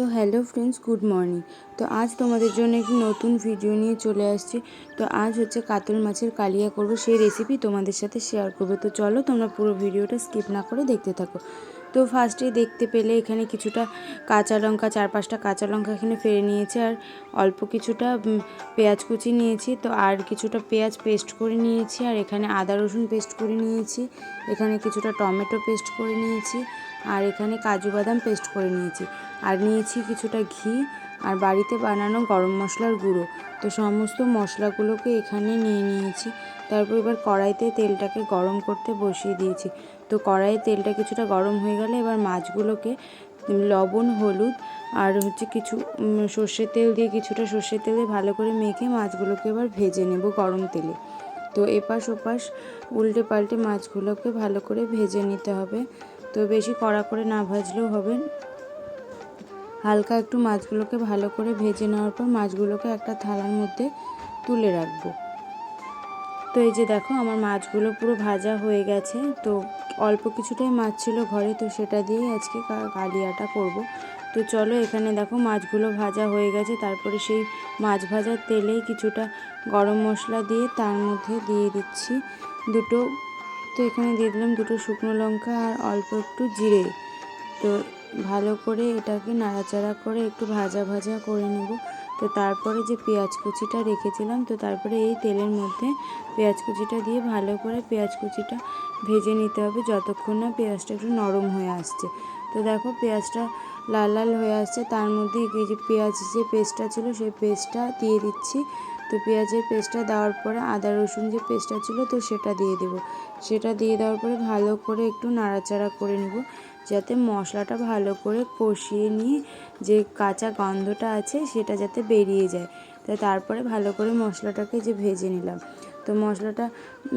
তো hello friends, good morning. তো আজ তোমাদের জন্য একটি নতুন ভিডিও নিয়ে চলে আসছি। তো আজ হচ্ছে কাতল মাছের কালিয়া করব, সেই রেসিপি তোমাদের সাথে শেয়ার করব। তো চলো তোমরা পুরো ভিডিওটা স্কিপ না করে দেখতে থাকো। তো ফার্স্টেই দেখতে পেলে এখানে কিছুটা কাঁচা লঙ্কা, চার পাঁচটা কাঁচা লঙ্কা এখানে ফেলে নিয়েছে আর অল্প কিছুটা পেঁয়াজ কুচি নিয়েছি। তো আর কিছুটা পেঁয়াজ পেস্ট করে নিয়েছি আর এখানে আদা রসুন পেস্ট করে নিয়েছি। এখানে কিছুটা টমেটো পেস্ট করে নিয়েছি আর এখানে কাজু বাদাম পেস্ট করে নিয়েছি। আর নিয়েছি কিছুটা ঘি আর বাড়িতে বানানো গরম মশলার গুঁড়ো। তো সমস্ত মশলাগুলোকে এখানে নিয়ে নিয়েছি। তারপর এবার কড়াইতে তেলটাকে গরম করতে বসিয়ে দিয়েছি। তো কড়াইয়ে তেলটা কিছুটা গরম হয়ে গেলে এবার মাছগুলোকে লবণ, হলুদ আর হচ্ছে কিছু সর্ষের তেল দিয়ে কিছুটা সর্ষের তেলে ভালো করে মেখে মাছগুলোকে এবার ভেজে নেব গরম তেলে। তো এপাশ ওপাশ উল্টে পাল্টে মাছগুলোকে ভালো করে ভেজে নিতে হবে। তো বেশি কড়া করে না ভাজলেও হবে। হালকা একটু মাছগুলোকে ভালো করে ভেজে নেওয়ার পর মাছগুলোকে একটা থালার মধ্যে তুলে রাখব। তো এই যে দেখো আমার মাছগুলো পুরো ভাজা হয়ে গেছে। তো অল্প কিছুটাই মাছ ছিল ঘরে, তো সেটা দিয়েই আজকে কালিয়াটা করব। তো চলো এখানে দেখো মাছগুলো ভাজা হয়ে গেছে। তারপরে সেই মাছ ভাজার তেলেই কিছুটা গরম মশলা দিয়ে তার মধ্যে দিয়ে দিচ্ছি দুটো। তো এখানে দিয়ে দিলাম দুটো শুকনো লঙ্কা আর অল্প একটু জিরে। তো ভালো করে এটাকে নাড়াচাড়া করে একটু ভাজা ভাজা করে নেব। তো তারপরে যে পেঁয়াজ কুচিটা রেখেছিলাম, তো তারপরে এই তেলের মধ্যে পেঁয়াজ কুচিটা দিয়ে ভালো করে পেঁয়াজ কুচিটা ভেজে নিতে হবে যতক্ষণ না পেঁয়াজটা একটু নরম হয়ে আসছে। তো দেখো পেঁয়াজটা লাল লাল হয়ে আসছে, তার মধ্যে এই যে পেঁয়াজ যে পেস্টটা ছিল, সেই পেস্টটা দিয়ে দিচ্ছি। তো পেঁয়াজের পেস্টটা দেওয়ার পরে আদা, রসুন যে পেস্টটা ছিল তো সেটা দিয়ে দেবো। সেটা দিয়ে দেওয়ার পরে ভালো করে একটু নাড়াচাড়া করে নেব, যাতে মশলাটা ভালো করে কষিয়ে নিয়ে যে কাঁচা গন্ধটা আছে সেটা যাতে বেরিয়ে যায়। তো তারপরে ভালো করে মশলাটাকে যে ভেজে নিলাম। তো মশলাটা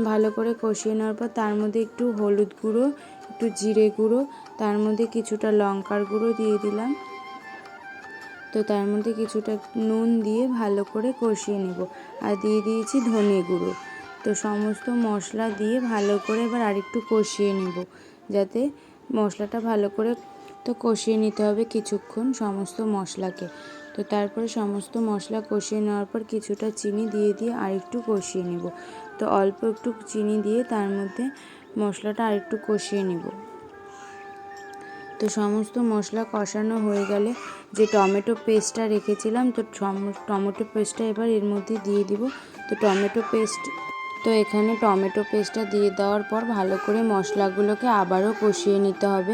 ভালো করে কষিয়ে নেওয়ার পর তার মধ্যে একটু হলুদ গুঁড়ো, একটু জিরে গুঁড়ো, তার মধ্যে কিছুটা লঙ্কার গুঁড়ো দিয়ে দিলাম। তো তার মধ্যে কিছুটা নুন দিয়ে ভালো করে কষিয়ে নেব। আর দিয়ে দিয়েছি ধনে গুঁড়ো। তো সমস্ত মশলা দিয়ে ভালো করে এবার আরেকটু কষিয়ে নেব। যাতে মশলাটা ভালো করে তো কষিয়ে নিতে হবে কিছুক্ষণ সমস্ত মশলাকে। তো তারপরে সমস্ত মশলা কষিয়ে নেওয়ার পর কিছুটা চিনি দিয়ে দিয়ে আরেকটু কষিয়ে নেব। তো অল্প একটু চিনি দিয়ে তার মধ্যে মশলাটা আরেকটু কষিয়ে নেব। তো সমস্ত মশলা কষানো হয়ে গেলে। যে টমেটো পেস্টটা রেখেছিলাম, তো টমেটো পেস্টটা এবার এর মধ্যে দিয়ে দিব। তো টমেটো পেস্ট তো এখানে টমেটো পেস্টটা দিয়ে দেওয়ার পর ভালো করে মশলাগুলোকে আবারও কষিয়ে নিতে হবে।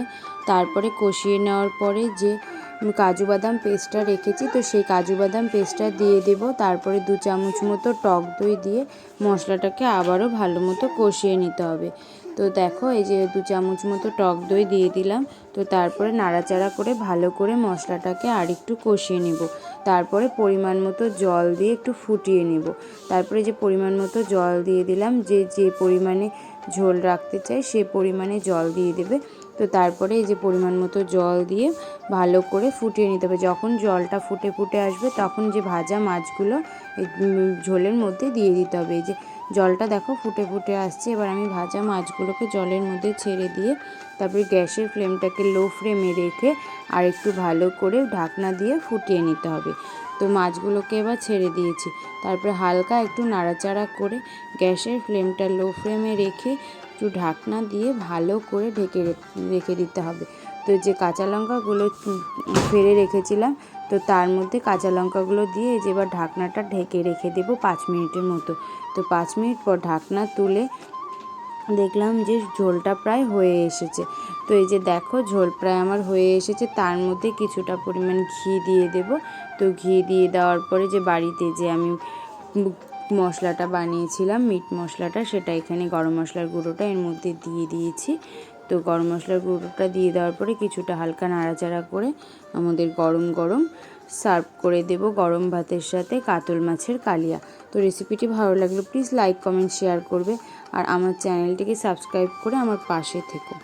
তারপরে কষিয়ে নেওয়ার পরে যে কাজু বাদাম পেস্টটা রেখেছি, তো সেই কাজু বাদাম পেস্টটা দিয়ে দেব। তারপরে দু চামচ মতো টক দই দিয়ে মশলাটাকে আবারও ভালো মতো কষিয়ে নিতে হবে। তো দেখো, এই যে দু চামচ মতো টক দই দিয়ে দিলাম। তো তারপরে নাড়াচাড়া করে ভালো করে মশলাটাকে আরেকটু কষিয়ে নেব। তারপরে পরিমাণ মতো জল দিয়ে একটু ফুটিয়ে নেব। তারপরে যে পরিমাণ মতো জল দিয়ে দিলাম, যে যে পরিমাণে ঝোল রাখতে চাই, সে পরিমাণে জল দিয়ে দেবে। তো তারপরে এই যে পরিমাণ মতো জল দিয়ে ভালো করে ফুটিয়ে নিতে হবে। যখন জলটা ফুটে ফুটে আসবে, তখন যে ভাজা মাছগুলো ঝোলের মধ্যে দিয়ে দিতে হবে। এই যে জলটা দেখো ফুটে ফুটে আসছে, এবার আমি ভাজা মাছগুলোকে জলের মধ্যে ছেড়ে দিয়ে তারপরে গ্যাসের ফ্লেমটাকে লো ফ্লেমে রেখে আর একটু ভালো করে ঢাকনা দিয়ে ফুটিয়ে নিতে হবে। তো মাছগুলোকে এবার ছেড়ে দিয়েছি। তারপরে হালকা একটু নাড়াচাড়া করে গ্যাসের ফ্লেমটা লো ফ্লেমে রেখে একটু ঢাকনা দিয়ে ভালো করে ঢেকে রেখে দিতে হবে। তো যে কাঁচা লঙ্কাগুলো ফেলে রেখেছিলাম, তো তার মধ্যে কাঁচা লঙ্কাগুলো দিয়ে যে এবার ঢাকনাটা ঢেকে রেখে দেবো পাঁচ মিনিটের মতো। তো পাঁচ মিনিট পর ঢাকনা তুলে দেখলাম যে ঝোলটা প্রায় হয়ে এসেছে। তো এই যে দেখো, ঝোল প্রায় আমার হয়ে এসেছে। তার মধ্যে কিছুটা পরিমাণ ঘি দিয়ে দেব। তো ঘি দিয়ে দেওয়ার পরে যে বাড়িতে যে আমি মশলাটা বানিয়েছিলাম, মিট মশলাটা, সেটা এখানে গরম মশলার গুঁড়োটা এর মধ্যে দিয়ে দিয়েছি। তো গরম মশলার গুঁড়োটা দিয়ে দেওয়ার পরে কিছুটা হালকা নাড়াচাড়া করে আমাদের গরম গরম সার্ভ করে দেব গরম ভাতের সাথে কাতল মাছের কালিয়া। তো রেসিপিটি ভালো লাগলে প্লিজ লাইক কমেন্ট শেয়ার করবে। আর আমার চ্যানেলটিকে সাবস্ক্রাইব করে আমার পাশে থেকো।